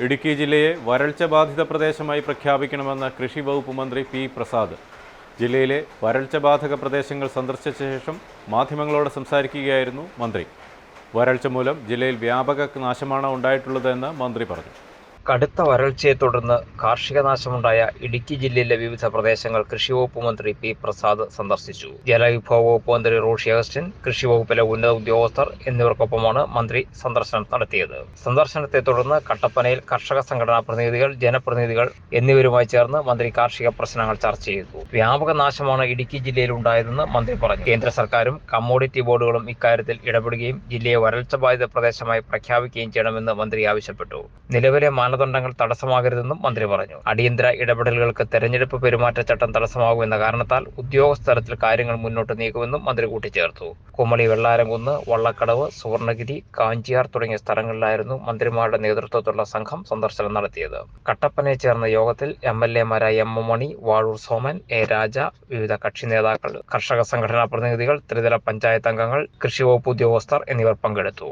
ഇടുക്കി ജില്ലയെ വരൾച്ച ബാധിത പ്രദേശമായി പ്രഖ്യാപിക്കണമെന്ന് കൃഷി വകുപ്പ് മന്ത്രി പി പ്രസാദ്. ജില്ലയിലെ വരൾച്ച ബാധക പ്രദേശങ്ങൾ സന്ദർശിച്ച ശേഷം മാധ്യമങ്ങളോട് സംസാരിക്കുകയായിരുന്നു മന്ത്രി. വരൾച്ച മൂലം ജില്ലയിൽ വ്യാപക നാശമാണ് ഉണ്ടായിട്ടുള്ളതെന്ന് മന്ത്രി പറഞ്ഞു. കടുത്ത വരൾച്ചയെ തുടർന്ന് കാർഷിക നാശമുണ്ടായ ഇടുക്കി ജില്ലയിലെ വിവിധ പ്രദേശങ്ങൾ കൃഷിവകുപ്പ് മന്ത്രി പി പ്രസാദ് സന്ദർശിച്ചു. ജലവിഭവ വകുപ്പ് മന്ത്രി റോഷി അഗസ്റ്റിൻ കൃഷി വകുപ്പിലെ ഉന്നത ഉദ്യോഗസ്ഥർ എന്നിവർക്കൊപ്പമാണ് മന്ത്രി സന്ദർശനം നടത്തിയത്. സന്ദർശനത്തെ തുടർന്ന് കട്ടപ്പനയിൽ കർഷക സംഘടനാ പ്രതിനിധികൾ ജനപ്രതിനിധികൾ എന്നിവരുമായി ചേർന്ന് മന്ത്രി കാർഷിക പ്രശ്നങ്ങൾ ചർച്ച ചെയ്തു. വ്യാപക നാശമാണ് ഇടുക്കി ജില്ലയിൽ ഉണ്ടായതെന്ന് മന്ത്രി പറഞ്ഞു. കേന്ദ്ര സർക്കാരും കമ്മോഡിറ്റി ബോർഡുകളും ഇക്കാര്യത്തിൽ ഇടപെടുകയും ജില്ലയെ വരൾച്ച ബാധിത പ്രദേശമായി പ്രഖ്യാപിക്കുകയും ചെയ്യണമെന്ന് മന്ത്രി ആവശ്യപ്പെട്ടു. നിലവിലെ മാനദണ്ഡങ്ങൾ തടസ്സമാകരുതെന്നും മന്ത്രി പറഞ്ഞു. അടിയന്തര ഇടപെടലുകൾക്ക് തെരഞ്ഞെടുപ്പ് പെരുമാറ്റച്ചട്ടം തടസ്സമാകുമെന്ന കാരണത്താൽ ഉദ്യോഗസ്ഥലത്തിൽ കാര്യങ്ങൾ മുന്നോട്ട് നീക്കുമെന്നും മന്ത്രി കൂട്ടിച്ചേർത്തു. കുമളി വെള്ളാരംകുന്ന് വള്ളക്കടവ് സുവർണഗിരി കാഞ്ചിയാർ തുടങ്ങിയ സ്ഥലങ്ങളിലായിരുന്നു മന്ത്രിമാരുടെ നേതൃത്വത്തിലുള്ള സംഘം സന്ദർശനം നടത്തിയത്. കട്ടപ്പനയിൽ ചേർന്ന യോഗത്തിൽ M L എമാരായ M M Mani Vazhoor Soman A Raja വിവിധ കക്ഷി നേതാക്കൾ കർഷക സംഘടനാ പ്രതിനിധികൾ ത്രിതല പഞ്ചായത്ത് അംഗങ്ങൾ കൃഷി വകുപ്പ് ഉദ്യോഗസ്ഥർ എന്നിവർ പങ്കെടുത്തു.